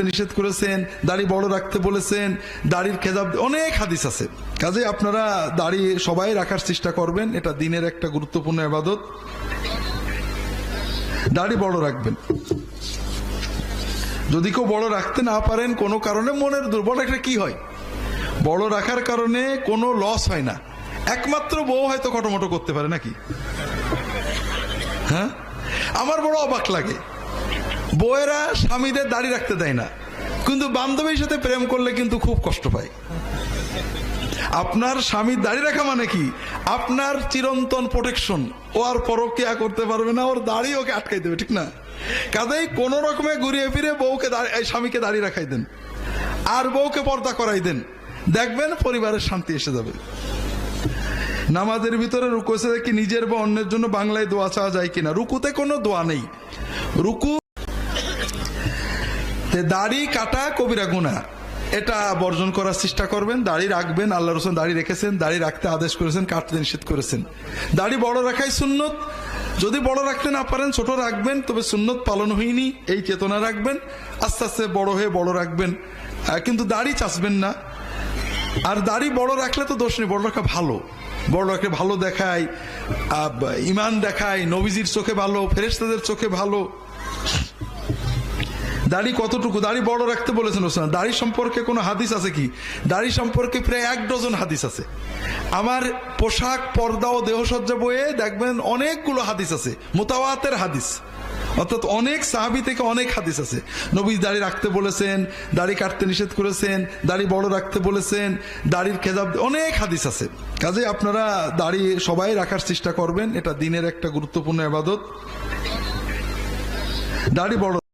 নিষেধ করেছেন, দাড়ি বড় রাখতে বলেছেন, দাড়ির খেজাব অনেক হাদিস আছে। কাজে আপনারা দাড়ি সবাই রাখার চেষ্টা করবেন, এটা দিনের একটা গুরুত্বপূর্ণ আবাদত। দাড়ি বড় রাখবেন। যদি কেউ বড় রাখতে না পারেন, কোনো কারণে মনের দুর্বল একটা কি হয়? বড় রাখার কারণে কোনো লস হয় না। একমাত্র বউ হয়তো খটোমটো করতে পারে নাকি? হ্যাঁ? আমার বড় অবাক লাগে। বউয়েরা স্বামীদের দাড়ি রাখতে দেয় না। কিন্তু বান্ধবীর সাথে প্রেম করলে কিন্তু খুব কষ্ট পায়। আপনার স্বামীর দাড়ি রাখা মানে কি? আপনার চিরন্তন প্রোটেকশন ও আর পরকিয়া করতে পারবে না, ওর দাড়ি ওকে আটকাই দেবে, ঠিক না? কাজেই কোন রকমে ঘুরিয়ে ফিরে বউকে স্বামীকে দাড়ি রাখাই দেন। আর বউকে পর্দা করাই দেন। দেখবেন পরিবারের শান্তি এসে যাবে। নামাজের ভিতরে রুকুছে কি নিজের বা অন্যের জন্য বাংলায় দোয়া চাওয়া যায় কিনা। রুকুতে কোনো দোয়া নেই। রুকু দাড়ি কাটা কবিরা গুণা এটা বর্জন করার চেষ্টা করবেন, দাড়ি রাখবেন আল্লাহ রসুল দাড়ি রেখেছেন, দাড়ি রাখতে আদেশ করেছেন কাটতে নিষেধ করেছেন। দাড়ি বড় রাখাই সুন্নত, যদি বড় রাখতে না পারেন, ছোট রাখবেন, তবে সুন্নত পালন হয়নি, এই চেতনা রাখবেন, আস্তে আস্তে বড় হয়ে বড় রাখবেন। কিন্তু দাড়ি চাচবেন না। আর দাড়ি বড় রাখলে তো দোষ নেই, বড় রাখা ভালো। বড় রাখলে ভালো দেখায় ইমান দেখায়, নবীজির চোখে ভালো ফেরেস্তাদের চোখে ভালো। দাড়ি কতটুকু? দাড়ি বড় রাখতে বলেছেন ওসমান। দাড়ি সম্পর্কে কোনো হাদিস আছে কি? দাড়ি সম্পর্কে প্রায় এক ডজন হাদিস আছে। আমার পোশাক, পর্দা ও দেহসজ্জা বইয়ে দেখবেন অনেকগুলো হাদিস আছে। মোতাওয়াতের হাদিস। অর্থাৎ অনেক সাহাবি থেকে অনেক হাদিস আছে। নবী দাড়ি রাখতে বলেছেন, দাড়ি কাটতে নিষেধ করেছেন, দাড়ি বড় রাখতে বলেছেন, দাড়ির খেজাব অনেক হাদিস আছে। কাজে আপনারা দাড়ি সবাই রাখার চেষ্টা করবেন, এটা দিনের একটা গুরুত্বপূর্ণ আবাদত। দাড়ি বড়